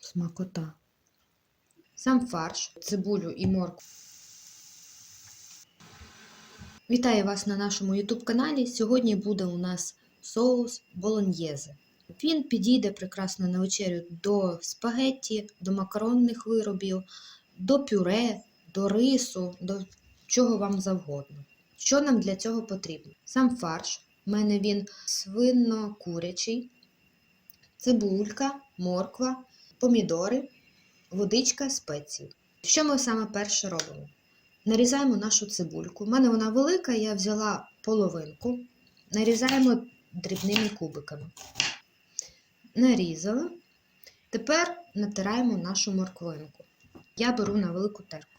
Смакота. Сам фарш, цибулю і моркву. Вітаю вас на нашому YouTube каналі. Сьогодні буде у нас соус болоньєзе. Він підійде прекрасно на вечерю до спагетті, до макаронних виробів, до пюре, до рису, до чого вам завгодно. Що нам для цього потрібно? Сам фарш. У мене він свинно-курячий, цибулька, морква, помідори, водичка, спеції. Що ми саме перше робимо? Нарізаємо нашу цибульку. У мене вона велика, я взяла половинку. Нарізаємо дрібними кубиками. Нарізала. Тепер натираємо нашу морквинку. Я беру на велику терку.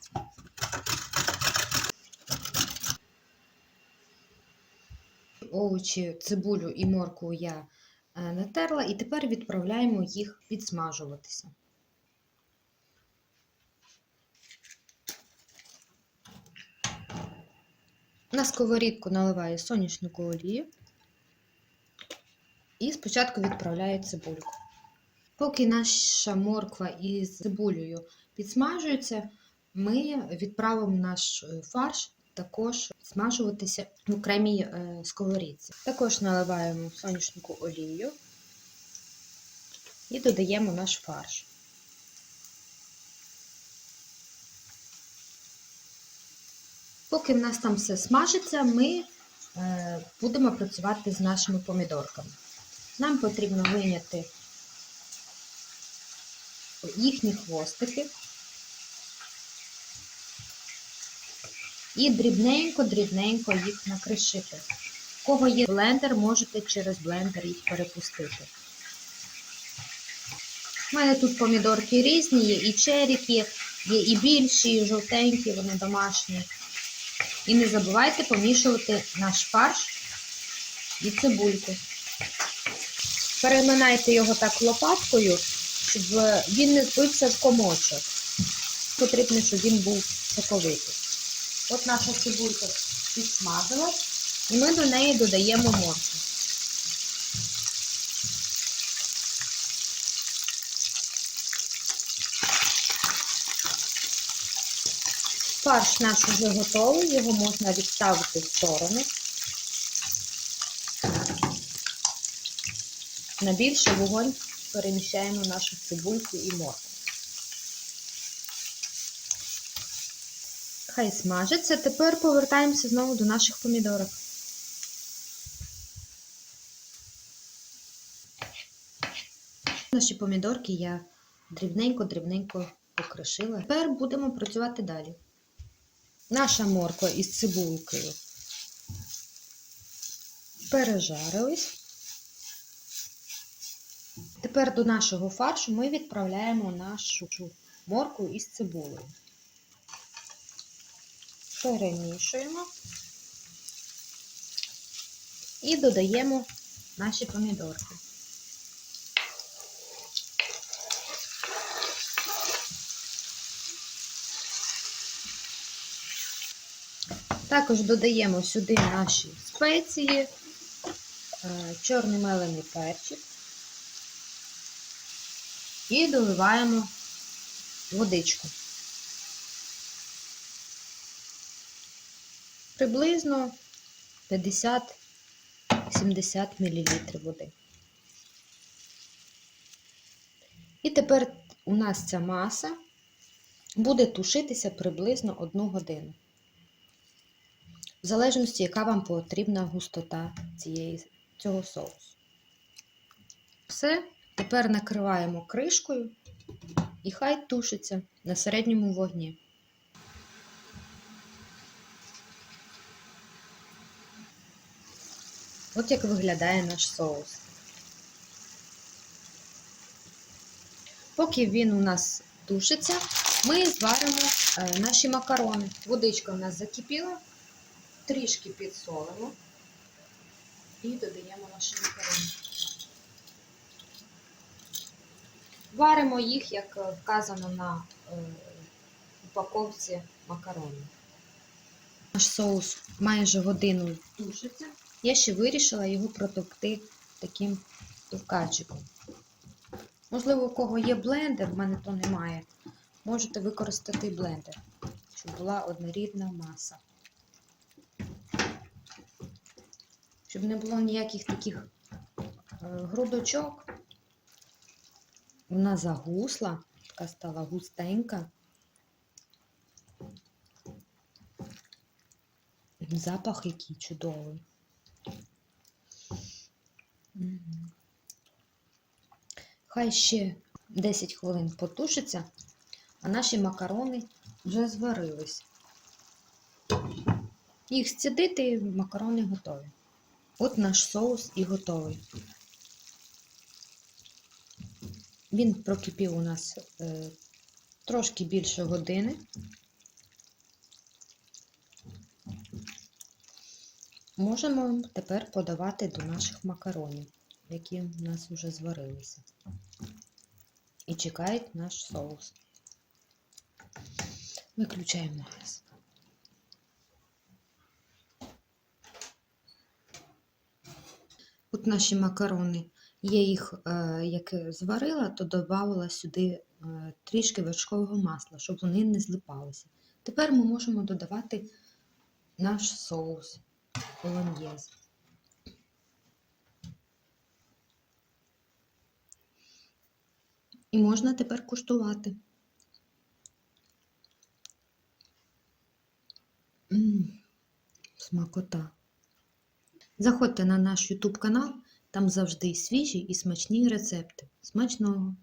Овочі, цибулю і моркву я натерла, і тепер відправляємо їх підсмажуватися. На сковорідку наливаю соняшнику олію і спочатку відправляю цибульку. Поки наша морква із цибулею підсмажується, ми відправимо наш е, фарш також смажуватися в окремій е, сковорідці. Також наливаємо соняшнику олію і додаємо наш фарш. Поки в нас там все смажиться, ми е, будемо працювати з нашими помідорками. Нам потрібно виняти їхні хвостики і дрібненько-дрібненько їх накришити. У кого є блендер, можете через блендер їх перепустити. У мене тут помідорки різні, є і черіки, є і більші, і жовтенькі, вони домашні. І не забувайте помішувати наш фарш і цибульку. Переминайте його так лопаткою, щоб він не збився в комочок. Потрібно, щоб він був соковитий. От наша цибулька підсмажилась, і ми до неї додаємо моркву. Фарш наш вже готовий, його можна відставити в сторону. На більший вогонь переміщаємо нашу цибульку і моркву. Хай смажиться. Тепер повертаємося знову до наших помідорок. Наші помідорки я дрібненько-дрібненько покришила. Тепер будемо працювати далі. Наша морква із цибулкою пережарились. Тепер до нашого фаршу ми відправляємо нашу моркву із цибулею. Перемішуємо і додаємо наші помідорки. Також додаємо сюди наші спеції, е, чорний мелений перчик і доливаємо водичку. Приблизно 50-70 мл води. І тепер у нас ця маса буде тушитися приблизно 1 годину. В залежності, яка вам потрібна густота цієї, цього соусу. Все, тепер накриваємо кришкою і хай тушиться на середньому вогні. От як виглядає наш соус. Поки він у нас тушиться, ми зваримо е, наші макарони. Водичка у нас закипіла, трішки підсолимо і додаємо наші макарони. Варимо їх, як вказано на е, упаковці макаронів. Наш соус майже годину тушиться. Я ще вирішила його протовкти таким товкачиком. Можливо, у кого є блендер, в мене то немає. Можете використати блендер, щоб була однорідна маса. Щоб не було ніяких таких е, грудочок. Вона загусла, така стала густенька. Запах який чудовий. Хай ще 10 хвилин потушиться, а наші макарони вже зварились. Їх зцідити, і макарони готові. От наш соус і готовий. Він прокипів у нас е, трошки більше години. Можемо тепер подавати до наших макаронів, які у нас вже зварилися. І чекають наш соус. Виключаємо газ. От наші макарони. Я їх е, як зварила, то додавала сюди е, трішки вершкового масла, щоб вони не злипалися. Тепер ми можемо додавати наш соус болоньєз. І можна тепер куштувати. М, Смакота. Заходьте на наш YouTube канал, там завжди свіжі і смачні рецепти. Смачного!